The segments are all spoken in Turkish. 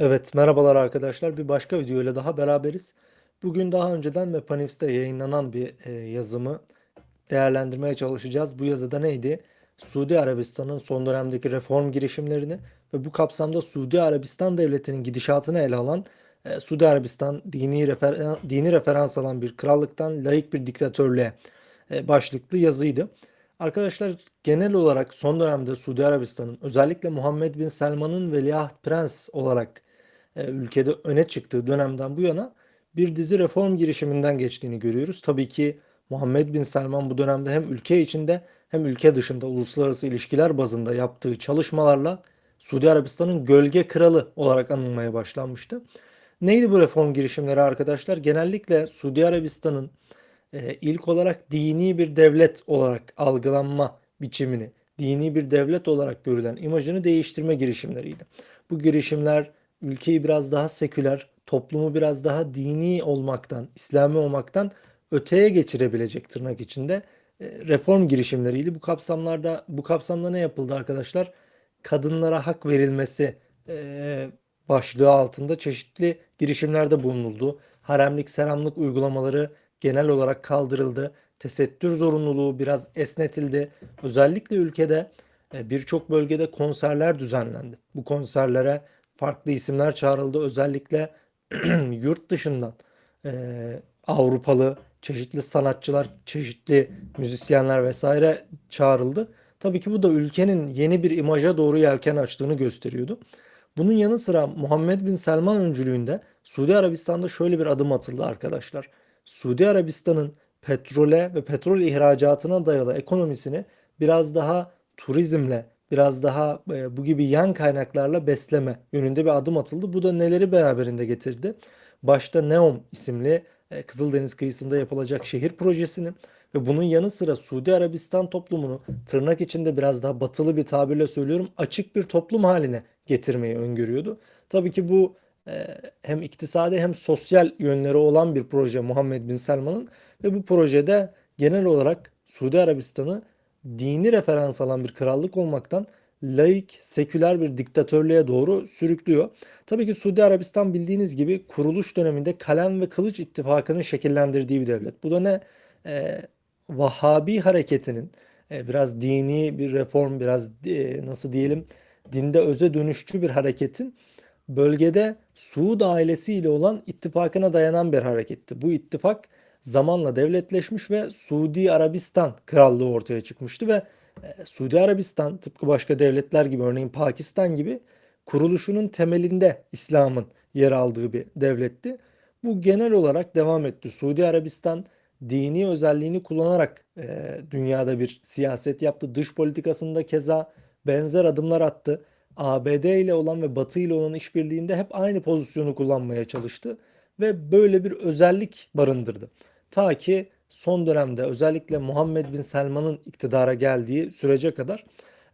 Evet, merhabalar arkadaşlar. Bir başka video ile daha beraberiz. Bugün daha önceden Mepanifs'te yayınlanan bir e, yazımı değerlendirmeye çalışacağız. Bu yazıda neydi? Suudi Arabistan'ın son dönemdeki reform girişimlerini ve bu kapsamda Suudi Arabistan devletinin gidişatını ele alan e, Suudi Arabistan dini, refer dini referans alan bir krallıktan laik bir diktatörlüğe e, başlıklı yazıydı. Arkadaşlar genel olarak son dönemde Suudi Arabistan'ın özellikle Muhammed Bin Selman'ın veliaht prens olarak ülkede öne çıktığı dönemden bu yana bir dizi reform girişiminden geçtiğini görüyoruz. Tabii ki Muhammed Bin Selman bu dönemde hem ülke içinde hem ülke dışında uluslararası ilişkiler bazında yaptığı çalışmalarla Suudi Arabistan'ın gölge kralı olarak anılmaya başlanmıştı. Neydi bu reform girişimleri arkadaşlar? Genellikle Suudi Arabistan'ın e, ilk olarak dini bir devlet olarak algılanma biçimini, dini bir devlet olarak görülen imajını değiştirme girişimleriydi. Bu girişimler ülkeyi biraz daha seküler, toplumu biraz daha dini olmaktan, İslami olmaktan öteye geçirebilecek tırnak içinde e, reform girişimleriydi. Bu kapsamlarda bu kapsamda ne yapıldı arkadaşlar? Kadınlara hak verilmesi e, başlığı altında çeşitli girişimlerde bulunuldu. Haremlik, selamlık uygulamaları genel olarak kaldırıldı. Tesettür zorunluluğu biraz esnetildi. Özellikle ülkede e, birçok bölgede konserler düzenlendi. Bu konserlere farklı isimler çağrıldı. Özellikle yurt dışından e, Avrupalı çeşitli sanatçılar, çeşitli müzisyenler vesaire çağrıldı. Tabii ki bu da ülkenin yeni bir imaja doğru yelken açtığını gösteriyordu. Bunun yanı sıra Muhammed Bin Selman öncülüğünde Suudi Arabistan'da şöyle bir adım atıldı arkadaşlar. Suudi Arabistan'ın petrole ve petrol ihracatına dayalı ekonomisini biraz daha turizmle, biraz daha e, bu gibi yan kaynaklarla besleme yönünde bir adım atıldı. Bu da neleri beraberinde getirdi? Başta NEOM isimli e, Kızıldeniz kıyısında yapılacak şehir projesini ve bunun yanı sıra Suudi Arabistan toplumunu tırnak içinde biraz daha batılı bir tabirle söylüyorum açık bir toplum haline getirmeyi öngörüyordu. Tabii ki bu e, hem iktisadi hem sosyal yönleri olan bir proje Muhammed Bin Selman'ın ve bu projede genel olarak Suudi Arabistan'ı dini referans alan bir krallık olmaktan laik, seküler bir diktatörlüğe doğru sürüklüyor. Tabii ki Suudi Arabistan bildiğiniz gibi kuruluş döneminde kalem ve kılıç ittifakının şekillendirdiği bir devlet. Bu da ne? Ee, Vahabi hareketinin e, biraz dini bir reform, biraz e, nasıl diyelim dinde öze dönüşçü bir hareketin bölgede Suud ailesiyle olan ittifakına dayanan bir hareketti. Bu ittifak zamanla devletleşmiş ve Suudi Arabistan krallığı ortaya çıkmıştı ve e, Suudi Arabistan tıpkı başka devletler gibi örneğin Pakistan gibi kuruluşunun temelinde İslam'ın yer aldığı bir devletti. Bu genel olarak devam etti. Suudi Arabistan dini özelliğini kullanarak e, dünyada bir siyaset yaptı. Dış politikasında keza benzer adımlar attı. ABD ile olan ve Batı ile olan işbirliğinde hep aynı pozisyonu kullanmaya çalıştı ve böyle bir özellik barındırdı. Ta ki son dönemde özellikle Muhammed Bin Selman'ın iktidara geldiği sürece kadar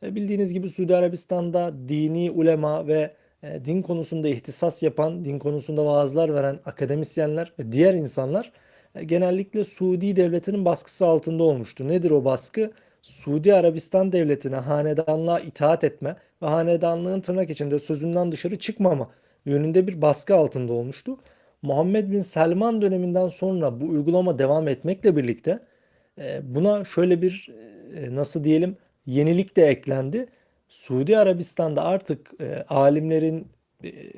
e, bildiğiniz gibi Suudi Arabistan'da dini ulema ve e, din konusunda ihtisas yapan, din konusunda vaazlar veren akademisyenler ve diğer insanlar e, genellikle Suudi devletinin baskısı altında olmuştu. Nedir o baskı? Suudi Arabistan devletine hanedanlığa itaat etme ve hanedanlığın tırnak içinde sözünden dışarı çıkmama yönünde bir baskı altında olmuştu. Muhammed Bin Selman döneminden sonra bu uygulama devam etmekle birlikte e, buna şöyle bir e, nasıl diyelim yenilik de eklendi. Suudi Arabistan'da artık e, alimlerin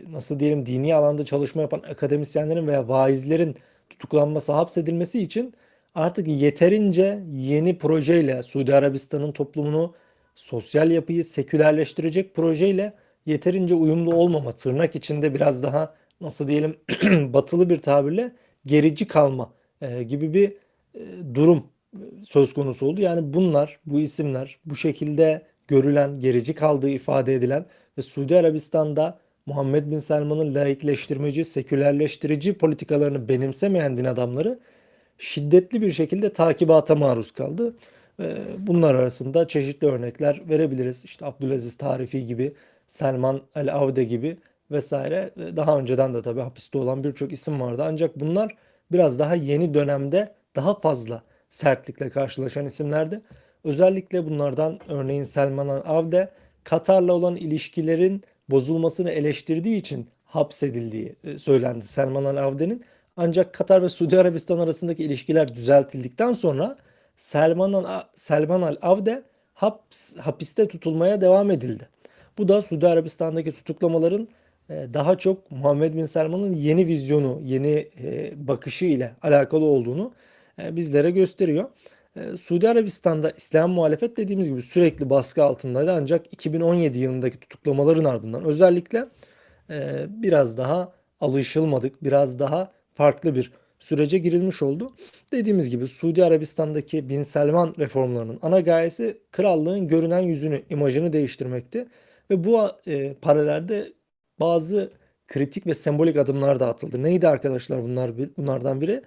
nasıl diyelim dini alanda çalışma yapan akademisyenlerin veya vaizlerin tutuklanması, hapsedilmesi için artık yeterince yeni projeyle Suudi Arabistan'ın toplumunu sosyal yapıyı sekülerleştirecek projeyle yeterince uyumlu olmama tırnak içinde biraz daha nasıl diyelim batılı bir tabirle gerici kalma e, gibi bir e, durum e, söz konusu oldu. Yani bunlar, bu isimler bu şekilde görülen, gerici kaldığı ifade edilen ve Suudi Arabistan'da Muhammed Bin Selman'ın laikleştirmeci, sekülerleştirici politikalarını benimsemeyen din adamları şiddetli bir şekilde takibata maruz kaldı. Bunlar arasında çeşitli örnekler verebiliriz. İşte Abdülaziz Tarifi gibi, Selman El Avde gibi vesaire. Daha önceden de tabii hapiste olan birçok isim vardı. Ancak bunlar biraz daha yeni dönemde daha fazla sertlikle karşılaşan isimlerdi. Özellikle bunlardan örneğin Selman El Avde Katar'la olan ilişkilerin bozulmasını eleştirdiği için hapsedildiği e, söylendi Selman Al-Avde'nin. Ancak Katar ve Suudi Arabistan arasındaki ilişkiler düzeltildikten sonra Selman Al Selman Al-Avde haps, hapiste tutulmaya devam edildi. Bu da Suudi Arabistan'daki tutuklamaların daha çok Muhammed Bin Selman'ın yeni vizyonu, yeni e, bakışı ile alakalı olduğunu e, bizlere gösteriyor. Suudi Arabistan'da İslam muhalefet dediğimiz gibi sürekli baskı altındaydı ancak 2017 yılındaki tutuklamaların ardından özellikle biraz daha alışılmadık, biraz daha farklı bir sürece girilmiş oldu. Dediğimiz gibi Suudi Arabistan'daki Bin Selman reformlarının ana gayesi krallığın görünen yüzünü, imajını değiştirmekti. Ve bu e, paralelde bazı kritik ve sembolik adımlar da atıldı. Neydi arkadaşlar bunlar bunlardan biri?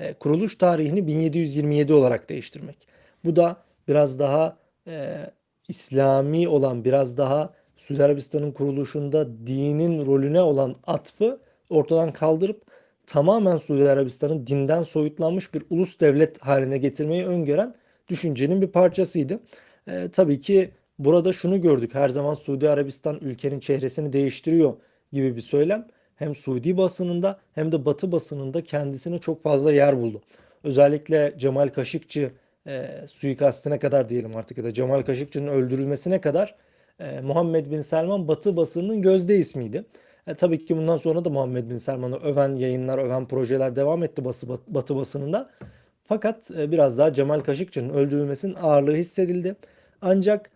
E, kuruluş tarihini 1727 olarak değiştirmek. Bu da biraz daha e, İslami olan, biraz daha Suudi Arabistan'ın kuruluşunda dinin rolüne olan atfı ortadan kaldırıp tamamen Suudi Arabistan'ın dinden soyutlanmış bir ulus devlet haline getirmeyi öngören düşüncenin bir parçasıydı. E, tabii ki burada şunu gördük. Her zaman Suudi Arabistan ülkenin çehresini değiştiriyor gibi bir söylem hem Suudi basınında hem de Batı basınında kendisine çok fazla yer buldu. Özellikle Cemal Kaşıkçı e, suikastine kadar diyelim artık ya da Cemal Kaşıkçı'nın öldürülmesine kadar e, Muhammed Bin Selman Batı basınının gözde ismiydi. E, tabii ki bundan sonra da Muhammed Bin Selman'ı öven yayınlar, öven projeler devam etti Batı, Batı basınında. Fakat e, biraz daha Cemal Kaşıkçı'nın öldürülmesinin ağırlığı hissedildi. Ancak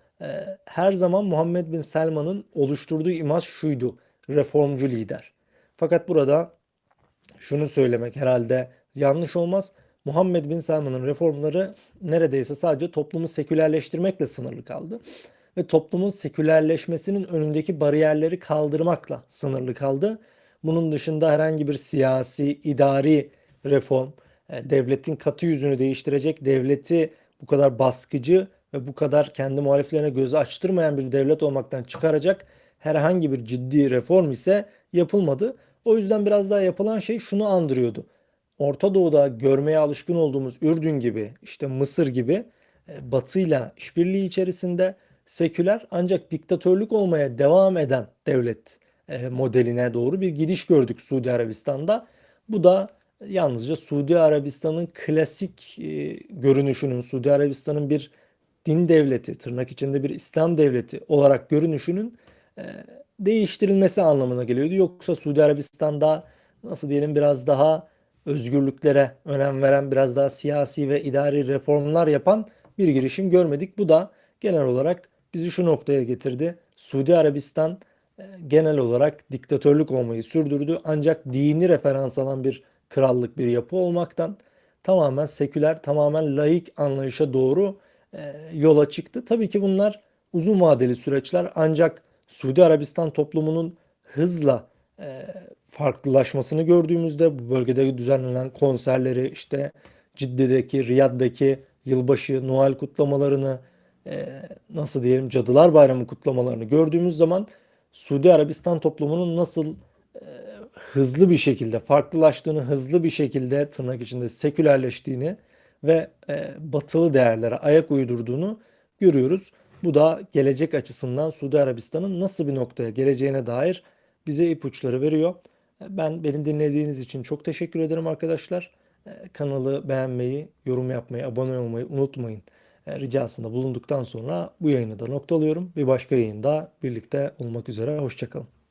her zaman Muhammed Bin Selman'ın oluşturduğu imaj şuydu. Reformcu lider. Fakat burada şunu söylemek herhalde yanlış olmaz. Muhammed Bin Selman'ın reformları neredeyse sadece toplumu sekülerleştirmekle sınırlı kaldı ve toplumun sekülerleşmesinin önündeki bariyerleri kaldırmakla sınırlı kaldı. Bunun dışında herhangi bir siyasi, idari reform, e, devletin katı yüzünü değiştirecek, devleti bu kadar baskıcı ve bu kadar kendi muhaliflerine gözü açtırmayan bir devlet olmaktan çıkaracak herhangi bir ciddi reform ise yapılmadı. O yüzden biraz daha yapılan şey şunu andırıyordu. Orta Doğu'da görmeye alışkın olduğumuz Ürdün gibi, işte Mısır gibi e, batıyla işbirliği içerisinde seküler ancak diktatörlük olmaya devam eden devlet e, modeline doğru bir gidiş gördük Suudi Arabistan'da. Bu da yalnızca Suudi Arabistan'ın klasik e, görünüşünün, Suudi Arabistan'ın bir din devleti, tırnak içinde bir İslam devleti olarak görünüşünün e, değiştirilmesi anlamına geliyordu. Yoksa Suudi Arabistan'da nasıl diyelim biraz daha özgürlüklere önem veren, biraz daha siyasi ve idari reformlar yapan bir girişim görmedik. Bu da genel olarak bizi şu noktaya getirdi. Suudi Arabistan e, genel olarak diktatörlük olmayı sürdürdü. Ancak dini referans alan bir krallık bir yapı olmaktan tamamen seküler, tamamen laik anlayışa doğru yola çıktı. Tabii ki bunlar uzun vadeli süreçler ancak Suudi Arabistan toplumunun hızla e, farklılaşmasını gördüğümüzde bu bölgede düzenlenen konserleri işte Cidde'deki, Riyad'daki yılbaşı, Noel kutlamalarını e, nasıl diyelim Cadılar Bayramı kutlamalarını gördüğümüz zaman Suudi Arabistan toplumunun nasıl e, hızlı bir şekilde farklılaştığını, hızlı bir şekilde tırnak içinde sekülerleştiğini ve e, batılı değerlere ayak uydurduğunu görüyoruz. Bu da gelecek açısından Suudi Arabistan'ın nasıl bir noktaya geleceğine dair bize ipuçları veriyor. Ben beni dinlediğiniz için çok teşekkür ederim arkadaşlar. E, kanalı beğenmeyi, yorum yapmayı, abone olmayı unutmayın. E, ricasında bulunduktan sonra bu yayını da noktalıyorum. Bir başka yayında birlikte olmak üzere. Hoşçakalın.